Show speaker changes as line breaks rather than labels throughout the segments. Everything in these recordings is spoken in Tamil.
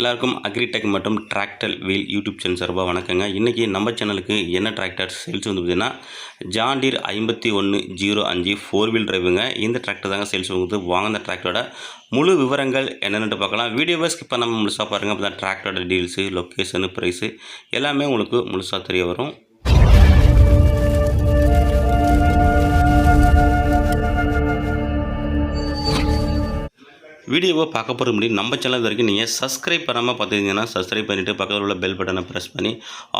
எல்லாருக்கும் அக்ரிடெக் மற்றும் டிராக்டர் வீல் யூடியூப் சேனல் சார்பாக வணக்கங்க. இன்றைக்கி நம்ம சேனலுக்கு என்ன டிராக்டர் சேல்ஸ் வந்து பார்த்தீங்கன்னா ஜாண்டீர் ஐம்பத்தி ஒன்று ஜீரோ அஞ்சு ஃபோர் வீல் டிரைவுங்க இந்த டிராக்டர் தாங்க சேல்ஸ் வந்து வாங்கின டிராக்டரோட முழு விவரங்கள் என்னென்னு பார்க்கலாம். வீடியோவை ஸ்கிப் பண்ணாமல் முழுசாக பாருங்கள் அப்போ தான் டிராக்டரோட டீல்ஸு லொக்கேஷனு ப்ரைஸு எல்லாமே உங்களுக்கு முழுசாக தெரிய வரும். வீடியோவை பார்க்க போகிற முடியும் நம்ம சேனல் வரைக்கும் நீங்கள் சப்ஸ்கிரைப் பண்ணாமல் பார்த்துருந்தீங்கன்னா சப்ஸ்கிரைப் பண்ணிவிட்டு பக்கத்தில் உள்ள பெல் பட்டனை ப்ரெஸ் பண்ணி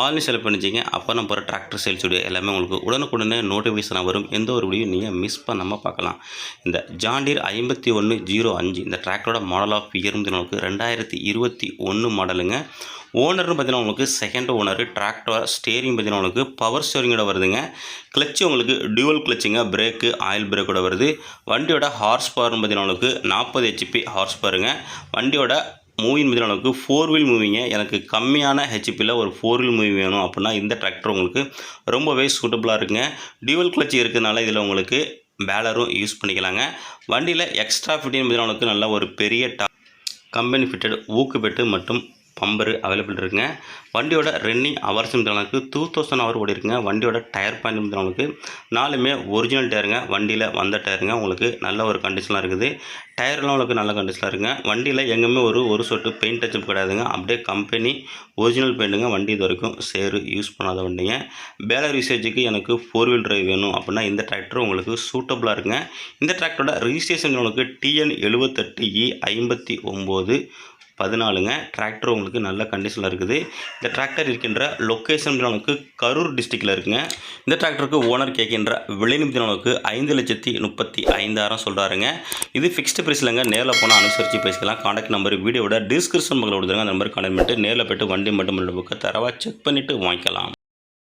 ஆல்னு செலக்ட் பண்ணிச்சிங்க அப்போ நம்ம போகிற டிராக்டர் சேல்ஸ் வீடியோ எல்லாமே உங்களுக்கு உடனுக்குடனே நோட்டிஃபிகேஷனாக வரும். எந்த ஒரு வீடியோ நீங்கள் மிஸ் பண்ணாமல் பார்க்கலாம். இந்த ஜாண்டீர் ஐம்பத்தி ஒன்று ஜீரோ அஞ்சு இந்த டிராக்டரோட மாடல் ஆஃப் இயர் நமக்கு ரெண்டாயிரத்தி இருபத்தி ஒன்று மாடலுங்க ஓனர்னு பார்த்தீங்கன்னா உங்களுக்கு செகண்ட் ஓனர் டிராக்டர் ஸ்டேரிங் பார்த்தீங்கன்னா உங்களுக்கு பவர் ஸ்டேரிங்கோட வருதுங்க. கிளச்சு உங்களுக்கு டியூவல் கிளச்சுங்க பிரேக்கு ஆயில் பிரேக்கோட வருது. வண்டியோட ஹார்ஸ் பவர்னு பார்த்தீங்கன்னா உங்களுக்கு நாற்பது ஹெச்பி ஹார்ஸ் பவருங்க வண்டியோட மூவின் பார்த்தீங்கன்னா உங்களுக்கு ஃபோர் வீல் மூவிங்க எனக்கு கம்மியான ஹெச்பியில் ஒரு ஃபோர் வீல் மூவி வேணும் அப்படின்னா இந்த டிராக்டர் உங்களுக்கு ரொம்பவே சூட்டபுளாக இருக்குங்க. டியூவல் கிளச் இருக்கிறதுனால இதில் உங்களுக்கு பேலரும் யூஸ் பண்ணிக்கலாங்க. வண்டியில் எக்ஸ்ட்ரா ஃபிட்டிங் பார்த்தீங்கன்னா உங்களுக்கு நல்ல ஒரு பெரிய டா கம்பெனி ஃபிட்டட் ஊக்கு பெட்டு மற்றும் பம்பரு அவைலபிள் இருக்குங்க. வண்டியோட ரன்னிங் ஹவர்ஸ் நமக்கு டூ தௌசண்ட் ஹவர் ஓடி இருக்குங்க. வண்டியோட டயர் பாயிண்ட் நமக்கு நாலுமே ஒரிஜினல் டயருங்க வண்டியில் வந்த டயருங்க உங்களுக்கு நல்ல ஒரு கண்டிஷனாக இருக்குது. டயர்லாம் உங்களுக்கு நல்ல கண்டிஷனாக இருக்குங்க. வண்டியில் எங்கேயுமே ஒரு ஒரு சொட்டு பெயிண்ட் டச்சப் கிடையாதுங்க. அப்படியே கம்பெனி ஒரிஜினல் பெயிண்ட்டுங்க வண்டி இது வரைக்கும் சேரு யூஸ் பண்ணாத வண்டிங்க. பேலர் யூசேஜுக்கு எனக்கு ஃபோர் வீல் டிரைவ் வேணும் அப்படின்னா இந்த டிராக்டர் உங்களுக்கு சூட்டபுளாக இருக்குங்க. இந்த டிராக்டரோட ரிஜிஸ்ட்ரேஷன் உங்களுக்கு டிஎன் எழுபத்தெட்டு இ e ஐம்பத்தி ஒம்பது பதினாலுங்க. டிராக்டர் உங்களுக்கு நல்ல கண்டிஷனில் இருக்குது. இந்த டிராக்டர் இருக்கின்ற லொக்கேஷன் அளவுக்கு கரூர் டிஸ்ட்ரிக்டில் இருக்குங்க. இந்த டிராக்டருக்கு ஓனர் கேட்கின்ற விலை அளவுக்கு ஐந்து லட்சத்தி முப்பத்தி ஐந்தாயிரம் சொல்கிறாருங்க இது ஃபிக்ஸ்டு ப்ரைஸ்லங்க நேரில் போனால் அனுசரித்து பேசிக்கலாம். காண்டாக்ட் நம்பர் வீடியோட டிஸ்கிரிப்ஷன் பக்கத்தில் கொடுத்துருங்க. அந்த நம்பர் கான்டாக்ட் பண்ணிட்டு நேரில் போய்ட்டு வண்டி மட்டும் புக்கை தரவாக செக் பண்ணிவிட்டு வாங்கிக்கலாம்.